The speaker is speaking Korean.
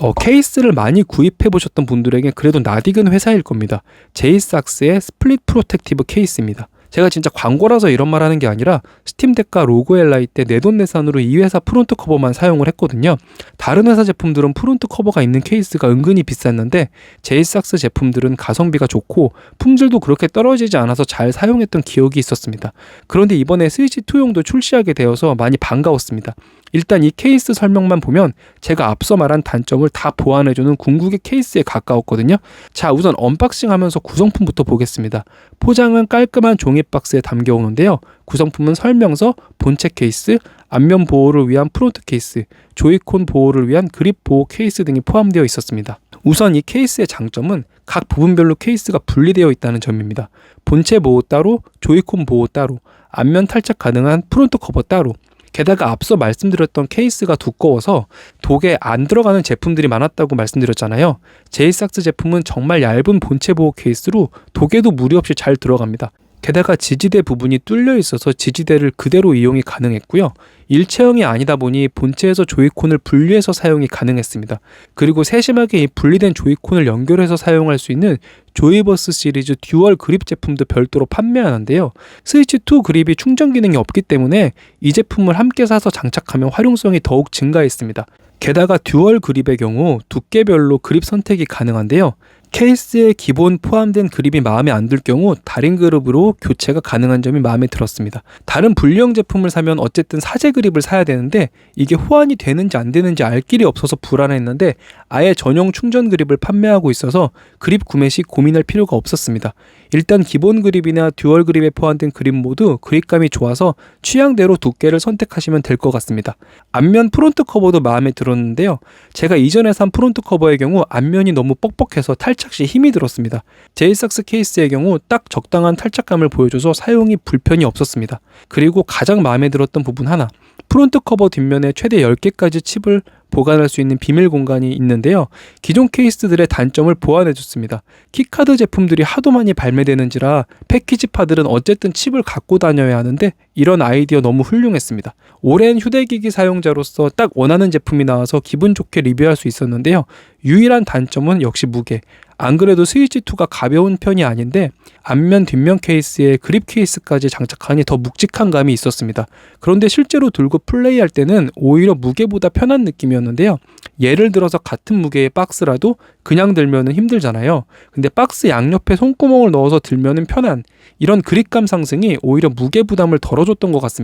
어, 케이스를 많이 구입해 보셨던 분들에게 그래도 낯익은 회사일 겁니다. 제이삭스의 스플릿 프로텍티브 케이스입니다. 제가 진짜 광고라서 이런 말 하는 게 아니라 스팀 덱과 로고 엘라이 때 내돈내산으로 이 회사 프론트 커버만 사용을 했거든요. 다른 회사 제품들은 프론트 커버가 있는 케이스가 은근히 비쌌는데 제이삭스 제품들은 가성비가 좋고 품질도 그렇게 떨어지지 않아서 잘 사용했던 기억이 있었습니다. 그런데 이번에 스위치 2용도 출시하게 되어서 많이 반가웠습니다. 일단 이 케이스 설명만 보면 제가 앞서 말한 단점을 다 보완해주는 궁극의 케이스에 가까웠거든요. 자, 우선 언박싱 하면서 구성품부터 보겠습니다. 포장은 깔끔한 종이 박스에 담겨오는데요. 구성품은 설명서, 본체 케이스, 앞면 보호를 위한 프론트 케이스, 조이콘 보호를 위한 그립 보호 케이스 등이 포함되어 있었습니다. 우선 이 케이스의 장점은 각 부분별로 케이스가 분리되어 있다는 점입니다. 본체 보호 따로, 조이콘 보호 따로, 앞면 탈착 가능한 프론트 커버 따로, 게다가 앞서 말씀드렸던 케이스가 두꺼워서 독에 안 들어가는 제품들이 많았다고 말씀드렸잖아요. 제이삭스 제품은 정말 얇은 본체 보호 케이스로 독에도 무리 없이 잘 들어갑니다. 게다가 지지대 부분이 뚫려 있어서 지지대를 그대로 이용이 가능했고요. 일체형이 아니다 보니 본체에서 조이콘을 분리해서 사용이 가능했습니다. 그리고 세심하게 이 분리된 조이콘을 연결해서 사용할 수 있는 조이버스 시리즈 듀얼 그립 제품도 별도로 판매하는데요. 스위치 2 그립이 충전 기능이 없기 때문에 이 제품을 함께 사서 장착하면 활용성이 더욱 증가했습니다. 게다가 듀얼 그립의 경우 두께별로 그립 선택이 가능한데요. 케이스에 기본 포함된 그립이 마음에 안 들 경우 다른 그립으로 교체가 가능한 점이 마음에 들었습니다. 다른 불량 제품을 사면 어쨌든 사제 그립을 사야 되는데 이게 호환이 되는지 안 되는지 알 길이 없어서 불안했는데 아예 전용 충전 그립을 판매하고 있어서 그립 구매 시 고민할 필요가 없었습니다. 일단 기본 그립이나 듀얼 그립에 포함된 그립 모두 그립감이 좋아서 취향대로 두께를 선택하시면 될 것 같습니다. 앞면 프론트 커버도 마음에 들었는데요. 제가 이전에 산 프론트 커버의 경우 앞면이 너무 뻑뻑해서 탈착 시 힘이 들었습니다. 제이삭스 케이스의 경우 딱 적당한 탈착감을 보여줘서 사용이 불편이 없었습니다. 그리고 가장 마음에 들었던 부분 하나. 프론트 커버 뒷면에 최대 10개까지 칩을 보관할 수 있는 비밀 공간이 있는데요. 기존 케이스들의 단점을 보완해 줬습니다. 키카드 제품들이 하도 많이 발매되는지라 패키지 파들은 어쨌든 칩을 갖고 다녀야 하는데 이런 아이디어 너무 훌륭했습니다. 오랜 휴대기기 사용자로서 딱 원하는 제품이 나와서 기분 좋게 리뷰할 수 있었는데요. 유일한 단점은 역시 무게. 안 그래도 스위치2가 가벼운 편이 아닌데 앞면 뒷면 케이스에 그립 케이스까지 장착하니 더 묵직한 감이 있었습니다. 그런데 실제로 들고 플레이할 때는 오히려 무게보다 편한 느낌이었는데요. 예를 들어서 같은 무게의 박스라도 그냥 들면은 힘들잖아요. 근데 박스 양옆에 손구멍을 넣어서 들면은 편한 이런 그립감 상승이 오히려 무게 부담을 덜어줬던 것 같습니다.